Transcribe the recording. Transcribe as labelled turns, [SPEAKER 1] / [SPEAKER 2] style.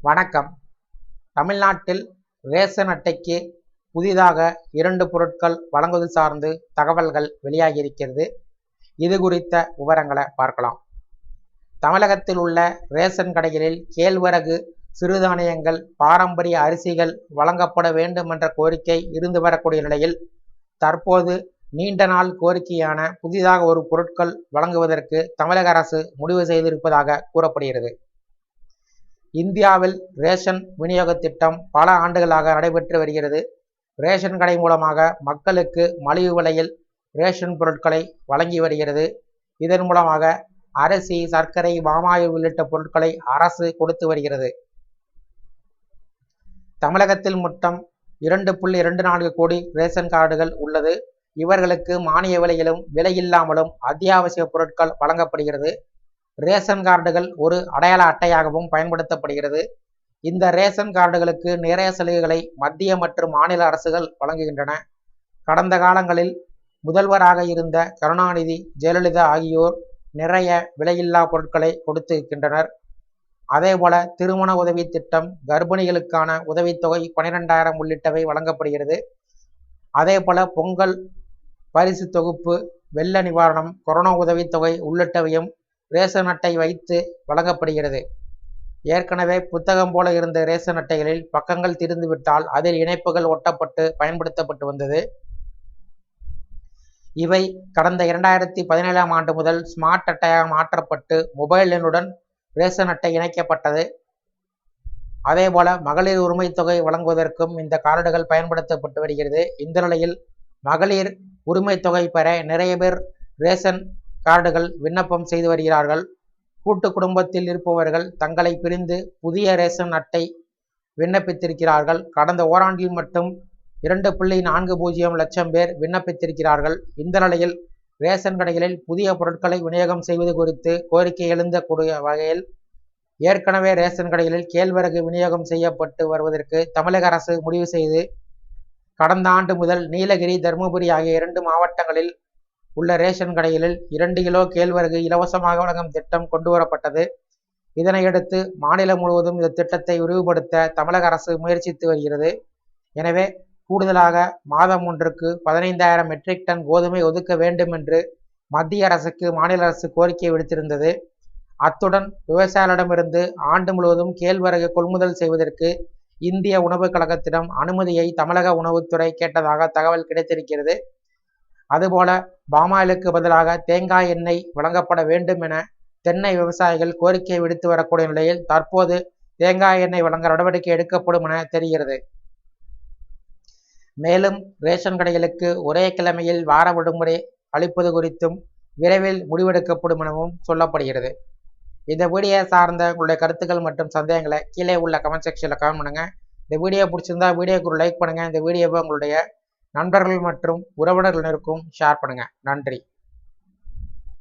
[SPEAKER 1] வணக்கம். தமிழ்நாட்டில் ரேஷன் அட்டைக்கு புதிதாக இரண்டு பொருட்கள் வழங்குவது சார்ந்து தகவல்கள் வெளியாகியிருக்கிறது. இது குறித்த விவரங்களை பார்க்கலாம். தமிழகத்தில் உள்ள ரேஷன் கடைகளில் கேழ்வரகு சிறுதானியங்கள் பாரம்பரிய அரிசிகள் வழங்கப்பட வேண்டும் என்ற கோரிக்கை இருந்து வரக்கூடிய நிலையில் தற்போது நீண்ட நாள் கோரிக்கையான புதிதாக ஒரு பொருட்கள் வழங்குவதற்கு தமிழக அரசு முடிவு செய்திருப்பதாக கூறப்படுகிறது. இந்தியாவில் ரேஷன் விநியோக திட்டம் பல ஆண்டுகளாக நடைபெற்று வருகிறது. ரேஷன் கடை மூலமாக மக்களுக்கு மலிவு விலையில் ரேஷன் பொருட்களை வழங்கி வருகிறது. இதன் மூலமாக அரிசி சர்க்கரை மாமாயில் உள்ளிட்ட பொருட்களை அரசு கொடுத்து வருகிறது. தமிழகத்தில் மொத்தம் இரண்டு புள்ளி இரண்டு நான்கு கோடி ரேஷன் கார்டுகள் உள்ளது. இவர்களுக்கு மானிய விலையிலும் விலையில்லாமலும் அத்தியாவசிய பொருட்கள் வழங்கப்படுகிறது. ரேஷன் கார்டுகள் ஒரு அடையாள அட்டையாகவும் பயன்படுத்தப்படுகிறது. இந்த ரேஷன் கார்டுகளுக்கு நிறைய சலுகைகளை மத்திய மற்றும் மாநில அரசுகள் வழங்குகின்றன. கடந்த காலங்களில் முதல்வராக இருந்த கருணாநிதி ஜெயலலிதா ஆகியோர் நிறைய விலையில்லா பொருட்களை கொடுத்திருக்கின்றனர். அதேபோல திருமண உதவி திட்டம் கர்ப்பிணிகளுக்கான உதவித்தொகை பனிரெண்டாயிரம் உள்ளிட்டவை வழங்கப்படுகிறது. அதேபோல பொங்கல் பரிசு தொகுப்பு வெள்ள நிவாரணம் கொரோனா உதவித்தொகை உள்ளிட்டவையும் ரேஷன் அட்டை வைத்து வழங்கப்படுகிறது. ஏற்கனவே புத்தகம் போல இருந்த ரேஷன் அட்டைகளில் பக்கங்கள் திரிந்துவிட்டால் அதில் இணைப்புகள் ஒட்டப்பட்டு பயன்படுத்தப்பட்டு வந்தது. இவை கடந்த இரண்டாயிரத்தி பதினேழாம் ஆண்டு முதல் ஸ்மார்ட் அட்டையாக மாற்றப்பட்டு மொபைல் எண்ணுடன் ரேஷன் அட்டை இணைக்கப்பட்டது. அதேபோல மகளிர் உரிமை தொகை வழங்குவதற்கும் இந்த கார்டுகள் பயன்படுத்தப்பட்டு வருகிறது. இந்த நிலையில் மகளிர் உரிமை தொகை பெற நிறைய பேர் ரேஷன் கார்டுகள் விண்ணப்பம் செய்து வருகிறார்கள். கூட்டு குடும்பத்தில் இருப்பவர்கள் தங்களை பிரிந்து புதிய ரேஷன் அட்டை விண்ணப்பித்திருக்கிறார்கள். கடந்த ஓராண்டில் மட்டும் இரண்டு புள்ளி நான்கு பூஜ்ஜியம் லட்சம் பேர் விண்ணப்பித்திருக்கிறார்கள். இந்த நிலையில் ரேஷன் கடைகளில் புதிய பொருட்களை விநியோகம் செய்வது குறித்து கோரிக்கை எழுந்தக்கூடிய வகையில் ஏற்கனவே ரேஷன் கடைகளில் கேழ்வரகு விநியோகம் செய்யப்பட்டு வருவதற்கு தமிழக அரசு முடிவு செய்து கடந்த ஆண்டு முதல் நீலகிரி தருமபுரி ஆகிய இரண்டு மாவட்டங்களில் உள்ள ரேஷன் கடைகளில் இரண்டு கிலோ கேழ்வரகு இலவசமாக வழங்கும் திட்டம் கொண்டு வரப்பட்டது இதனையடுத்து மாநிலம் முழுவதும் இந்த திட்டத்தை விரிவுபடுத்த தமிழக அரசு முயற்சித்து வருகிறது. எனவே கூடுதலாக மாதம் ஒன்றுக்கு பதினைந்தாயிரம் மெட்ரிக் டன் கோதுமை ஒதுக்க வேண்டும் என்று மத்திய அரசுக்கு மாநில அரசு கோரிக்கை விடுத்திருந்தது. அத்துடன் விவசாயிகளிடமிருந்து ஆண்டு முழுவதும் கேழ்வரகு கொள்முதல் செய்வதற்கு இந்திய உணவுக் கழகத்திடம் அனுமதியை தமிழக உணவுத்துறை கேட்டதாக தகவல் கிடைத்திருக்கிறது. அதுபோல பாமாயிலுக்கு பதிலாக தேங்காய் எண்ணெய் வழங்கப்பட வேண்டும் என தென்னை விவசாயிகள் கோரிக்கை விடுத்து வரக்கூடிய நிலையில் தற்போது தேங்காய் எண்ணெய் வழங்க நடவடிக்கை எடுக்கப்படும் என தெரிகிறது. மேலும் ரேஷன் கடைகளுக்கு ஒரே கிழமையில் வார விடுமுறை அளிப்பது குறித்தும் விரைவில் முடிவெடுக்கப்படும் எனவும் சொல்லப்படுகிறது. இந்த வீடியோ சார்ந்த உங்களுடைய கருத்துக்கள் மற்றும் சந்தேகங்களை கீழே உள்ள கமெண்ட் செக்ஷனில் கமெண்ட் பண்ணுங்கள் இந்த வீடியோ பிடிச்சிருந்தா வீடியோக்கு ஒரு லைக் பண்ணுங்கள் இந்த வீடியோவை உங்களுடைய நண்பர்கள் மற்றும் உறவினர்களுக்கும் ஷேர் பண்ணுங்கள் நன்றி.